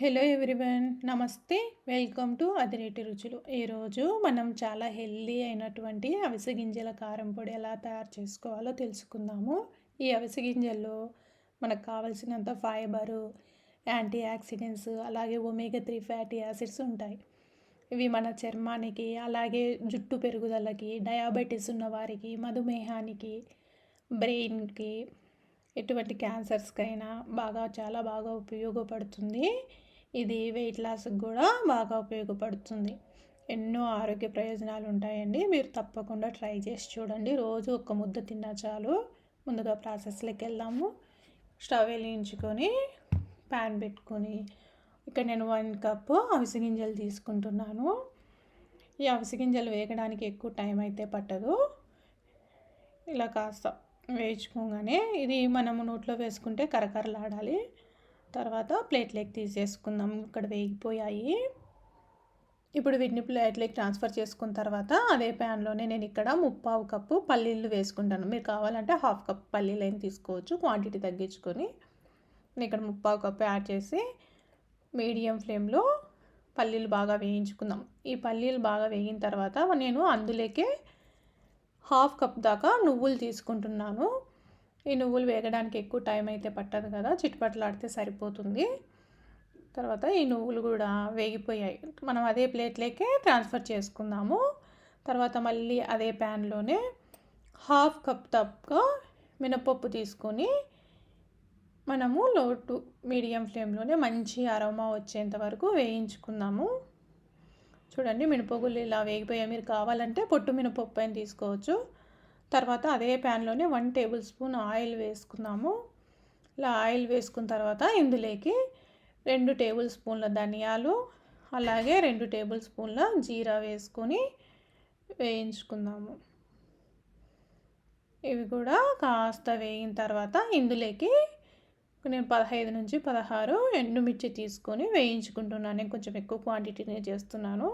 Hello everyone నమస్తే. Welcome to Adireti Ruchulu. ఈరోజు మనం చాలా హెల్దీ అయినటువంటి అవిసె గింజల కారం పొడి ఎలా తయారు చేసుకోవాలో తెలుసుకుందాము. ఈ అవిసె గింజల్లో మనకు కావలసినంత ఫైబరు యాంటీ ఆక్సిడెంట్స్ అలాగే ఒమేగా త్రీ ఫ్యాటీ యాసిడ్స్ ఉంటాయి. ఇవి మన చర్మానికి అలాగే జుట్టు పెరుగుదలకి డయాబెటీస్ ఉన్న వారికి మధుమేహానికి బ్రెయిన్కి ఎటువంటి క్యాన్సర్స్కైనా బాగా చాలా బాగా ఉపయోగపడుతుంది. ఇది వెయిట్ లాస్కి కూడా బాగా ఉపయోగపడుతుంది. ఎన్నో ఆరోగ్య ప్రయోజనాలు ఉంటాయండి. మీరు తప్పకుండా ట్రై చేసి చూడండి. రోజు ఒక ముద్ద తిన్నా చాలు. ముందుగా ప్రాసెస్లోకి వెళ్దాము. స్టవ్ వెలిగించుకొని ప్యాన్ పెట్టుకొని ఇక్కడ నేను వన్ కప్ అవిసె గింజలు తీసుకుంటున్నాను. ఈ అవిసె గింజలు వేగడానికి ఎక్కువ టైం అయితే పట్టదు. ఇలా కాస్త వేయించుకోగానే ఇది మనము నోట్లో వేసుకుంటే కరకరలాడాలి. తర్వాత ప్లేట్లోకి తీసేసుకుందాం. ఇక్కడ వేగిపోయాయి. ఇప్పుడు వీటిని ప్లేట్లోకి ట్రాన్స్ఫర్ చేసుకున్న తర్వాత అదే ప్యాన్లోనే నేను ఇక్కడ ముప్పావు కప్పు పల్లీలు వేసుకుంటాను. మీరు కావాలంటే హాఫ్ కప్ పల్లీలు అయినా తీసుకోవచ్చు క్వాంటిటీ తగ్గించుకొని. నేను ఇక్కడ ముప్పావు కప్పు యాడ్ చేసి మీడియం ఫ్లేమ్లో పల్లీలు బాగా వేయించుకుందాం. ఈ పల్లీలు బాగా వేగిన తర్వాత నేను అందులోకే హాఫ్ కప్ దాకా నువ్వులు తీసుకుంటున్నాను. ఈ నువ్వులు వేగడానికి ఎక్కువ టైం అయితే పట్టదు కదా చిట్టుపట్లాడితే సరిపోతుంది. తర్వాత ఈ నువ్వులు కూడా వేగిపోయాయి. మనం అదే ప్లేట్లోకే ట్రాన్స్ఫర్ చేసుకుందాము. తర్వాత మళ్ళీ అదే ప్యాన్లోనే హాఫ్ కప్ తప్పగా మినపప్పు తీసుకొని మనము లో టు మీడియం ఫ్లేమ్లోనే మంచి అరోమా వచ్చేంత వరకు వేయించుకుందాము. చూడండి మినపగుళ్ళు ఇలా వేగిపోయాయి. మీరు కావాలంటే పొట్టు మినపప్పు అని తీసుకోవచ్చు. తర్వాత అదే ప్యాన్లోనే వన్ టేబుల్ స్పూన్ ఆయిల్ వేసుకుందాము. ఇలా ఆయిల్ వేసుకున్న తర్వాత ఇందులోకి రెండు టేబుల్ స్పూన్ల ధనియాలు అలాగే రెండు టేబుల్ స్పూన్ల జీరా వేసుకొని వేయించుకుందాము. ఇవి కూడా కాస్త వేగిన తర్వాత ఇందులోకి నేను పదహైదు నుంచి పదహారు ఎండుమిర్చి తీసుకొని వేయించుకుంటున్నాను. నేను కొంచెం ఎక్కువ క్వాంటిటీనే చేస్తున్నాను.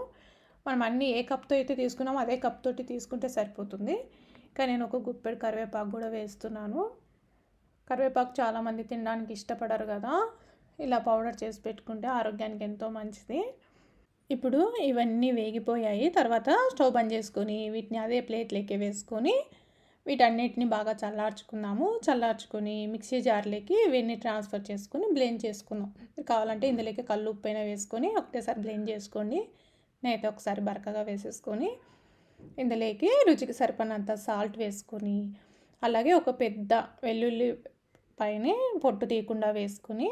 మనం అన్నీ ఏ కప్తో అయితే తీసుకున్నామో అదే కప్ తోటి తీసుకుంటే సరిపోతుంది. కానీ నేను ఒక గుప్పెడు కరివేపాకు కూడా వేస్తున్నాను. కరివేపాకు చాలామంది తినడానికి ఇష్టపడరు కదా. ఇలా పౌడర్ చేసి పెట్టుకుంటే ఆరోగ్యానికి ఎంతో మంచిది. ఇప్పుడు ఇవన్నీ వేగిపోయాయి. తర్వాత స్టవ్ బంద్ చేసుకొని వీటిని అదే ప్లేట్లోకి వేసుకొని వీటన్నిటిని బాగా చల్లార్చుకున్నాము చల్లార్చుకొని మిక్సీ జార్లోకి ఇవన్నీ ట్రాన్స్ఫర్ చేసుకొని బ్లెండ్ చేసుకుందాం. కావాలంటే ఇందులోకి కళ్ళు ఉప్పైనా వేసుకొని ఒకటేసారి బ్లెండ్ చేసుకోండి. నేనైతే ఒకసారి బరకగా వేసేసుకొని ఇందులోకి రుచికి సరిపడినంత సాల్ట్ వేసుకొని అలాగే ఒక పెద్ద వెల్లుల్లి పైన పొట్టు తీయకుండా వేసుకొని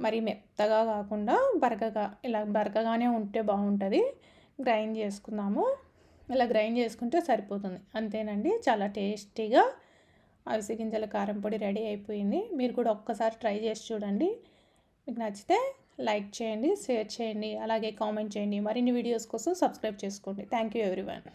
మరి మెత్తగా కాకుండా బరకగా ఇలా బరకగానే ఉంటే బాగుంటుంది. గ్రైండ్ చేసుకుందాము. ఇలా గ్రైండ్ చేసుకుంటే సరిపోతుంది. అంతేనండి. చాలా టేస్టీగా అవిసె గింజల కారం పొడి రెడీ అయిపోయింది. మీరు కూడా ఒక్కసారి ట్రై చేసి చూడండి. మీకు నచ్చితే లైక్ చేయండి షేర్ చేయండి అలాగే కామెంట్ చేయండి. మరిన్ని వీడియోస్ కోసం సబ్స్క్రైబ్ చేసుకోండి. Thank you everyone.